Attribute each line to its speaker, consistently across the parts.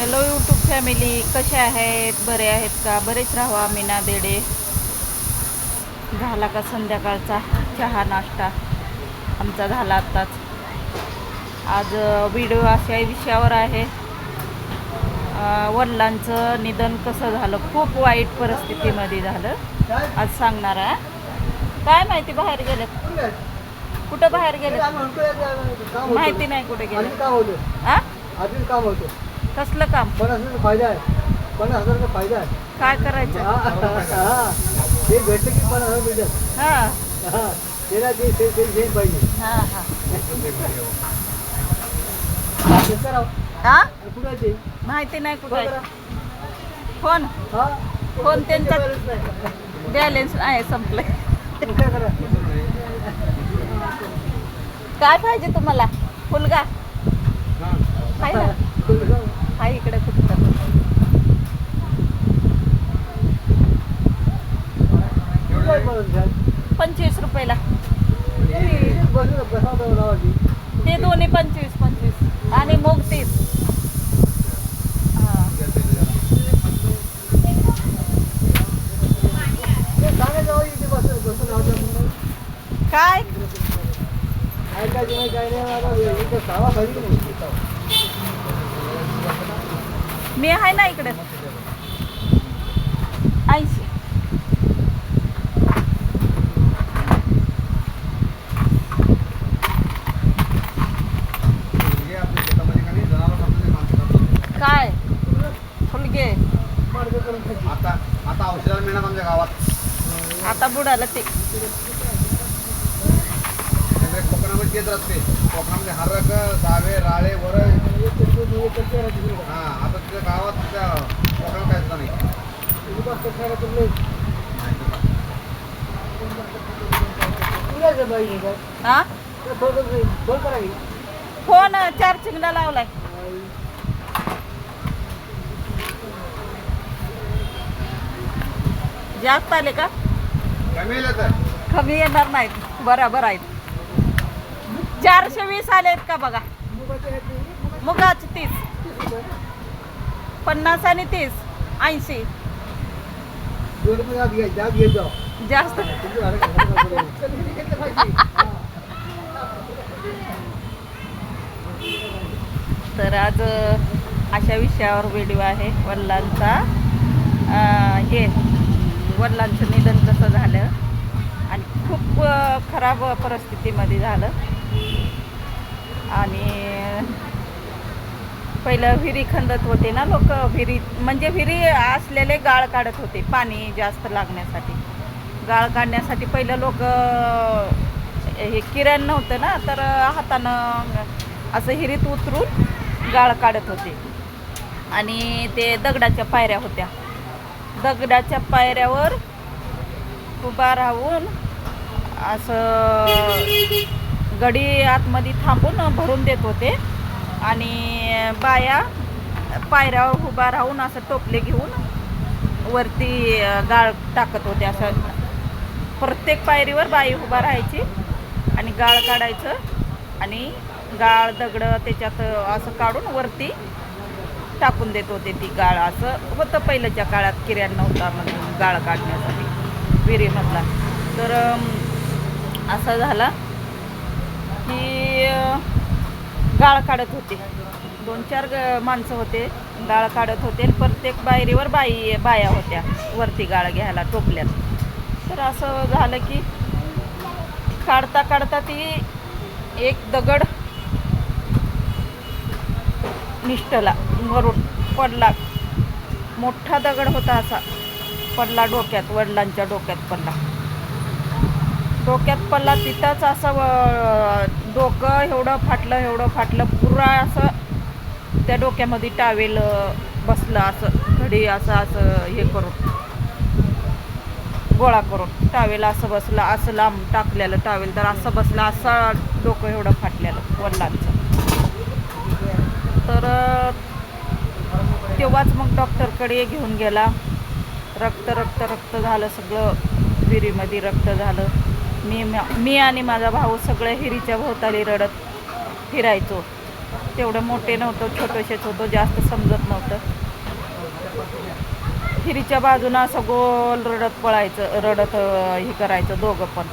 Speaker 1: Hello YouTube family कशा आहेत? बरे आहेत का? बरेच राहावा मीना देडे. झाला का संध्याकाळचा चहा नाश्ता? आमचा झाला आत्ताच. आज व्हिडिओ अशा विषयावर आहे. वडिलांचं निधन कसं झालं? खूप वाईट परिस्थितीमध्ये झालं. आज सांगणार आहे काय माहिती बाहेर गेलेत? कुठं बाहेर गेलेत? माहिती नाही कुठे गेले
Speaker 2: काम होतं.
Speaker 1: कसलं काम.
Speaker 2: पन्नास हजारचा फायदा आहे. पन्नास हजारचा फायदा आहे.
Speaker 1: काय करायचं?
Speaker 2: हा, हा. ते भेटलं की पन्नास हजार भेटत
Speaker 1: हा.
Speaker 2: हा. त्याला ते ते ते ते पाहिजे.
Speaker 1: हा हा.
Speaker 2: ते करा.
Speaker 1: हा?
Speaker 2: आणि कुठं आहे ते?
Speaker 1: माहिती नाही कुठे. फोन
Speaker 2: हा?
Speaker 1: फोन त्यांचा-
Speaker 2: नाही.
Speaker 1: बॅलेन्स आहे संपले
Speaker 2: मग काय करा?
Speaker 1: काय पाहिजे तुम्हाला? फुलगा आहे ना हाय इकडे कुठं
Speaker 2: कुठं आहे balance
Speaker 1: पंचवीस रुपयाला. ते दोन्ही पंचवीस पंचवीस. आणि मग तीस.
Speaker 2: ते सांगायचं हो, इथे
Speaker 1: काय?
Speaker 2: नाही काय नाही आता इथं सावा पाहिजे नाही
Speaker 1: मी आहे ना इकडे. ऐंशी. काय? फुलगे.
Speaker 3: आता आता औषधाला मिळणार आमच्या गावात.
Speaker 1: आता बुडाला ते.
Speaker 3: येत असते कोकणामध्ये हरक जावे राळे वर
Speaker 2: राहते.
Speaker 3: हा आता तुझ्या गावात तुझ्या कोकणात नाही
Speaker 2: राहते पाहिजे काय?
Speaker 1: हा
Speaker 2: तर फोन. फोन
Speaker 1: चार्जिंगला लावलाय जास्त आले का
Speaker 3: कमी
Speaker 1: येणार नाहीत बरोबर आहेत चारशे वीस आलेत का बघा?
Speaker 2: मोबाईलच्या
Speaker 1: मुगाचे तीस. पन्नास आणि तीस. ऐंशी. जास्त. तर आज अशा विषयावर व्हिडिओ आहे वडिलांचा. हे वडिलांचं निधन कसं झालं? आणि खूप खराब परिस्थितीमध्ये झालं. आणि पहिलं विहिरी खंदत होते ना लोक विहिरी म्हणजे विहिरी असलेले गाळ काढत होते पाणी जास्त लागण्यासाठी. गाळ काढण्यासाठी पहिलं लोक हे किरण नव्हतं ना तर हातानं असं हिरीत उतरून गाळ काढत होते. आणि ते दगडाच्या पायऱ्या होत्या. दगडाच्या पायऱ्यावर उभा राहून असं गडी आतमध्ये थांबून भरून देत होते. आणि बाया पायऱ्यावर उभा राहून असं टोपले घेऊन वरती गाळ टाकत होते असं. प्रत्येक पायरीवर बाई उभा राहायची आणि गाळ काढायचं आणि गाळ दगडं त्याच्यात असं काढून वरती टाकून देत होते ती गाळ. असं होतं पहिल्याच्या काळात किऱ्यांना नव्हता मग गाळ काढण्यासाठी विहिरीमधला. तर असा असं झालं. गाळ काढत होते. दोन चार माणसं होते गाळ काढत होते आणि प्रत्येक बायरीवर बाई बाया होत्या. वरती गाळ घ्यायला टोपल्यात. तर असं झालं की काढता काढता ती एक दगड निष्ठला वरून पडला. मोठा दगड होता असा. पडला डोक्यात वडिलांच्या डोक्यात पडला. डोक्यात पडला तिथंच असं डोकं एवढं फाटलं एवढं फाटलं पुरा असं त्या डोक्यामध्ये टावेल बसलं असं घडी असं असं हे करून. गोळा करून टावेल असं बसलं असं लांब टाकलेलं टावेल तर असं बसलं असं डोकं एवढं फाटलेलं वडिलांचं. तर तेव्हाच मग डॉक्टरकडे घेऊन गेला. रक्त रक्त रक्त झालं सगळं विहिरीमध्ये रक्त झालं. मी मी आणि माझा भाऊ सगळं हिरीच्या भोवताली रडत फिरायचो. तेवढं मोठे नव्हतं छोटंसेच होतो जास्त समजत नव्हतं. हिरीच्या बाजूनं असं गोल रडत पळायचं रडत हे करायचं दोघं पण.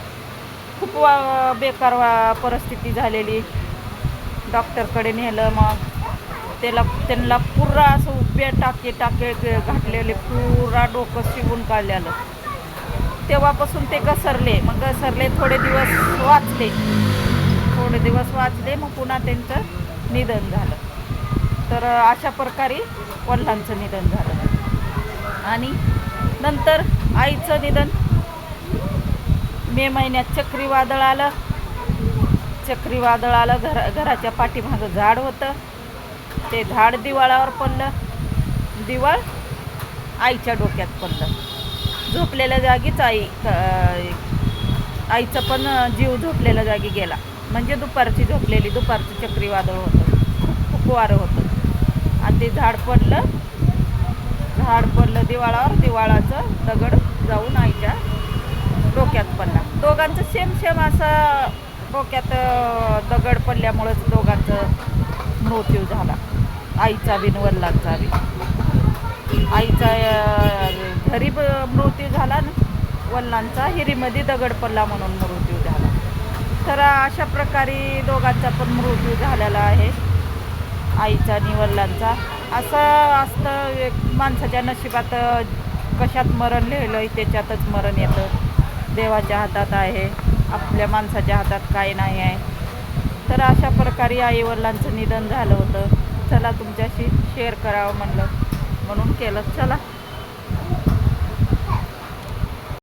Speaker 1: खूप वा बेकार वा परिस्थिती झालेली. डॉक्टरकडे नेलं मग. त्याला त्यांना पुरा असं उभे टाके टाके घातलेले पुरा डोकं शिवून काढलेलं. तेव्हापासून ते घसरले. मग घसरले थोडे दिवस वाचले. थोडे दिवस वाचले मग पुन्हा त्यांचं निधन झालं. तर अशा प्रकारे वडिलांचं निधन झालं. आणि नंतर आईचं निधन. मे महिन्यात चक्रीवादळ आलं. चक्रीवादळ आलं घर घराच्या पाठीमागं झाड होतं. ते झाड दिवाळावर पडलं. दिवाळ आईच्या डोक्यात पडलं. झोपलेल्या जागीच आई क- आईचं पण जीव झोपलेल्या जागी गेला. म्हणजे दुपारची झोपलेली दुपारचं चक्रीवादळ होतं. खूप वारं होतं. आणि ते झाड पडलं. झाड पडलं दिवाळावर दिवाळाचं दगड जाऊन आईच्या डोक्यात पडला. दोघांचं सेम सेम असं डोक्यात दगड पडल्यामुळंच दोघांचं मृत्यू झाला. आईचा बिन वडिलांचा बी. आईचा घरी ब- मृत्यू झाला ना वडिलांचा हिरीमध्ये दगड पडला म्हणून मृत्यू झाला. तर अशा प्रकारे दोघांचा पण मृत्यू झालेला आहे आईचा आणि वल्लांचा. असं असतं एक माणसाच्या नशिबात कशात मरण लिहिलं आहे त्याच्यातच मरण येतं. देवाच्या हातात आहे आपल्या माणसाच्या हातात काय नाही आहे. तर अशा प्रकारे आईवडिलांचं निधन झालं होतं. चला तुमच्याशी शेअर करावं म्हणलं. म्हणून केलं. चला.